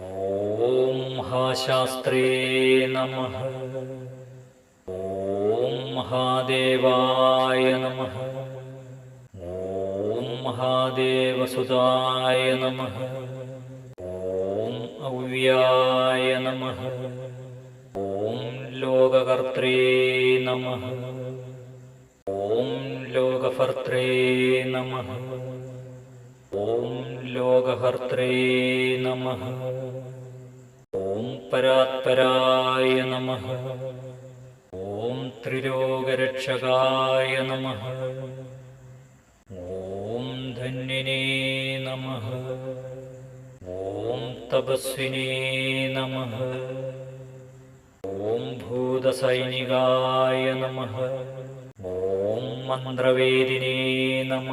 ഓം മഹാശാസ്ത്രേ നമ ഓം മഹാദേവായ നമ ഓം മഹാദേവസുതായ നമ ഓം അവ്യായ നമ ഓം ലോകകർത്രേ നമ ഓം ലോകഭർത്രേ നമ ഓം ലോകഹർത്രേ നമഃ പരാത്പരായ നമ. ഓം ത്രിരോഗരക്ഷകായ നമ. ഓം ധന്യനേ നമ. ഓം തപസ്വിനേ നമ. ഓം ഭൂതസൈനികായ നമ. ഓം മന്ത്രവേദിനേ നമ.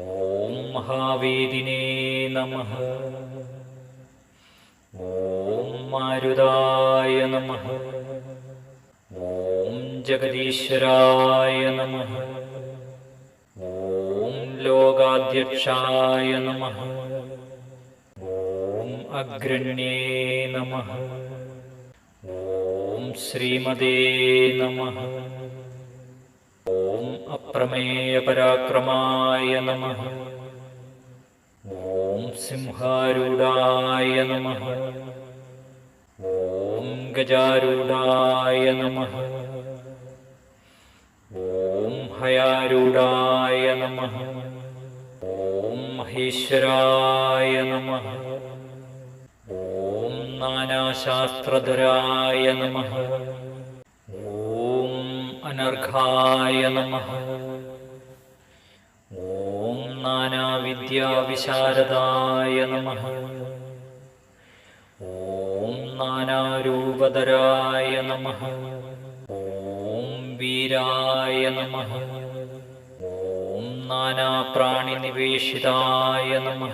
ഓം മഹാവേദിനേ നമ. ഓം മാരുതായ നമ. ഓം ജഗദീശ്വരായ നമ. ഓം ലോകാധ്യക്ഷായ നമ. ഓം അഗ്രണ്യേ നമ. ഓം ശ്രീമതേ നമ. ഓം അപ്രമേയ പരാക്രമായ നമ. ഓം സിംഹാരൂഢായ നമ. ഓം ഗജാരൂഢായ നമ. ഓം ഹയാരൂഢായ നമ. ഓം മഹേശ്വരായ നമ. ഓം നാനാശാസ്ത്രധരായ നമ. ഓം അനർഘായ നമ. നാനാവിദ്യാവിശാരദായ നമ. ഓം നാനാരൂപതരായ നമ. ഓം വീരായ നമ. ഓം നാനാപ്രാണിനിവേശിതായ നമ.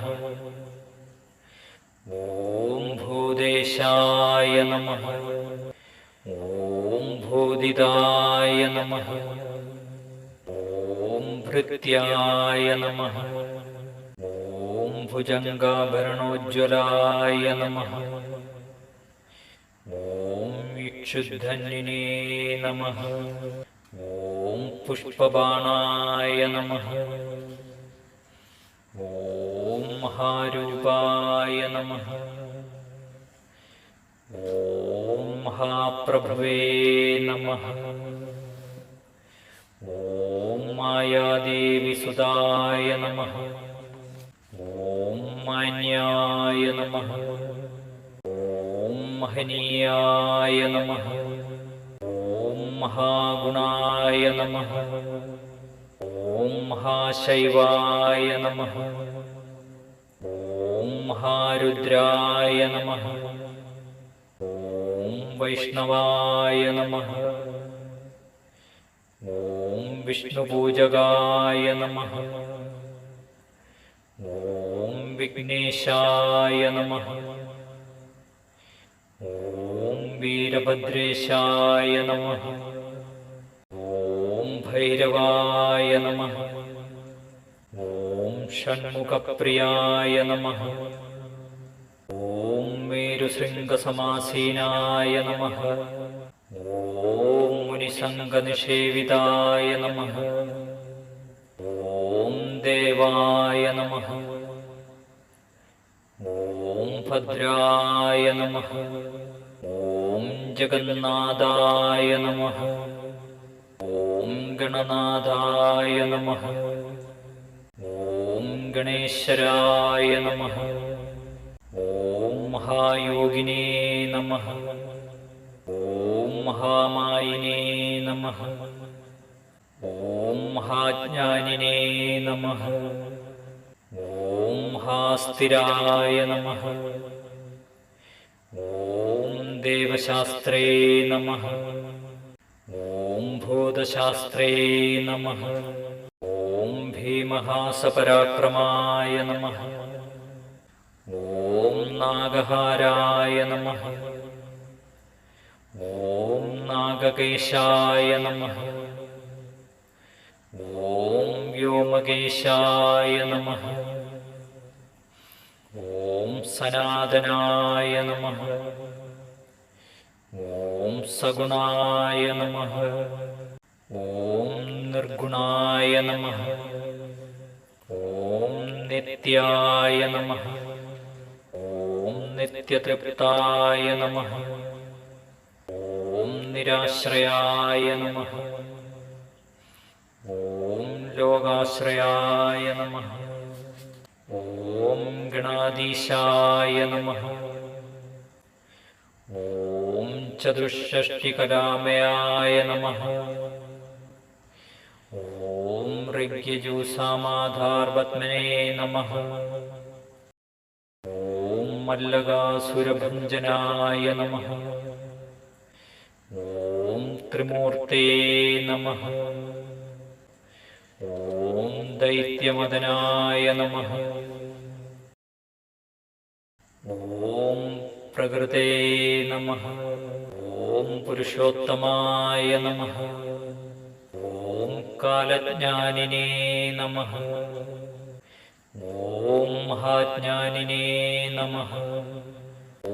ഓം ഭൂദേശായ നമ. ഓം ഭൂതിതായ നമ. नमः ॐ भृत्याय नमः ॐ भुजङ्गाभरणोज्ज्वलाय नमः ॐ इक्षुधन्विने नमः ॐ पुष्पबाणाय नमः ॐ महारूपाय नमः ॐ महाप्रभवे नमः മായാദേവിസുതായ നമ. ഓം മാന്യായ നമ. ഓം മഹനീയായ നമ. ഓം മഹാഗുണായ നമ. ഓം മഹാശൈവായ നമ. ഓം മഹാരുദ്രായ നമ. ഓം വൈഷ്ണവായ നമ. ഓം ഓം വിഷ്ണുപൂജകായ നമ. ഓം വിഘ്നേശായ നമ. ഓം വീരഭദ്രേശായ നമ. ഓം ഭൈരവായ നമ. ഓം ഷൺമുഖപ്രിയായ നമ. ഓം മേരുശൃംഗസമാസീനായ നമ. ॐ मुनिसङ्गनिषेविताय नमः ॐ देवाय नमः ॐ भद्राय नमः ॐ जगन्नाथाय नमः ॐ गणनाथाय नमः ॐ गणेश्वराय नमः ॐ महायोगिने नमः മഹാമാരിനേ നമ. ഓം മഹാജ്ഞാനിനേ നമ. ഓം മഹാസ്ഥിരായ നമ. ഓം ദേവശാസ്ത്രേ നമ. ഓം ഭൂതശാസ്ത്രേ നമ. ഓം ഭീമഹാസപരാക്രമായ നമ. ഓം നാഗഹാരായ നമ. ഓം നാഗകേശായ നമ. ഓം വ്യോമകേശായ നമ. ഓം സനാതനായ നമ. ഓം സഗുണായ നമ. ഓം നിർഗുണായ നമ. ഓം നിത്യായ നമ. ഓം നിത്യതൃപ്തായ നമ. നിരാശ്രയായ നമ. ഓം ലോകാശ്രയായ നമ. ഓം ഗണാധീശായ നമ. ഓം ചതുഷ്ഷഷ്ടികലാമയായ നമ. ഓം ഋഗ്യജൂസാമാധാർപത്മനേ നമ. ഓം മല്ലകാസുരഭഞ്ജനായ നമ. ത്രിമൂർത്തേ നമ ഓം ദൈത്യമദനായ നമ ഓം പ്രകൃതേ നമ ഓം പുരുഷോത്തമായ നമ ഓം കാലജ്ഞാനിനേ നമ ഓം മഹാജ്ഞാനിനേ നമ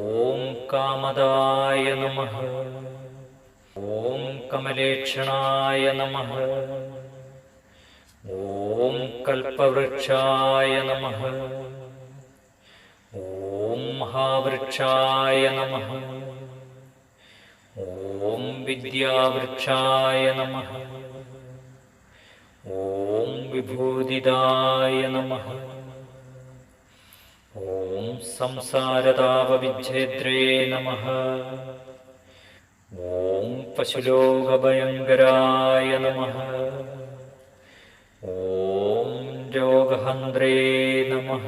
ഓം കാമദായ നമ ഓം കമലേക്ഷണായ നമ. ഓം കൽപ്പവൃക്ഷായ നമ. ഓം മഹാവൃക്ഷായ നമ. ഓം വിദ്യാവൃക്ഷായ നമ. ഓം വിഭൂതിദായ നമ. ഓം സംസാരതാപവിച്ഛേദ്രേ നമ. ഓം പശുലോകഭയങ്കരായ നമ. ഓം രോഗഹന്ത്രേ നമ.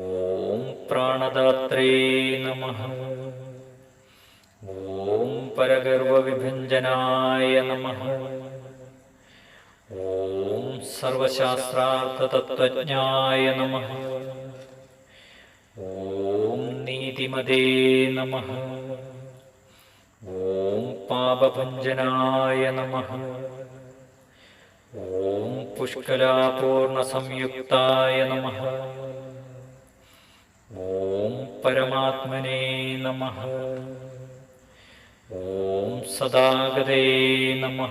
ഓം പ്രാണദാത്രേ നമ. ഓം പരഗർവവിഭഞ്ജനായ നമ. ഓം സർവശാസ്ത്രാർത്ഥതത്വജ്ഞായ നമ. ഓം നീതിമതേ നമ. പാപഭഞ്ജനായ നമ. ഓം പുഷ്കലാപൂർണസംയുക്തായ നമ. ഓം പരമാത്മനേ നമ. ഓം സദാഗതേ നമ.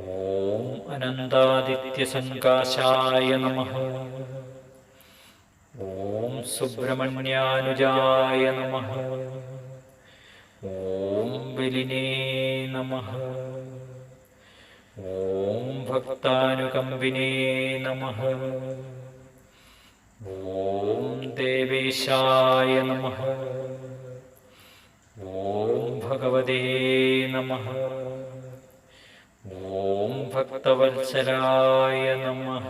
ഓം അനന്താദിത്യസങ്കാശായ നമ. ഓം സുബ്രഹ്മണ്യാനുജായ നമ. ഓം ബലിനേ നമ. ഓം ഭക്താനുകമ്പിനേ നമ. ഓം ദേവേശായ നമ. ഓം ഭഗവതേ നമ. ഓം ഭക്തവത്സരായ നമ.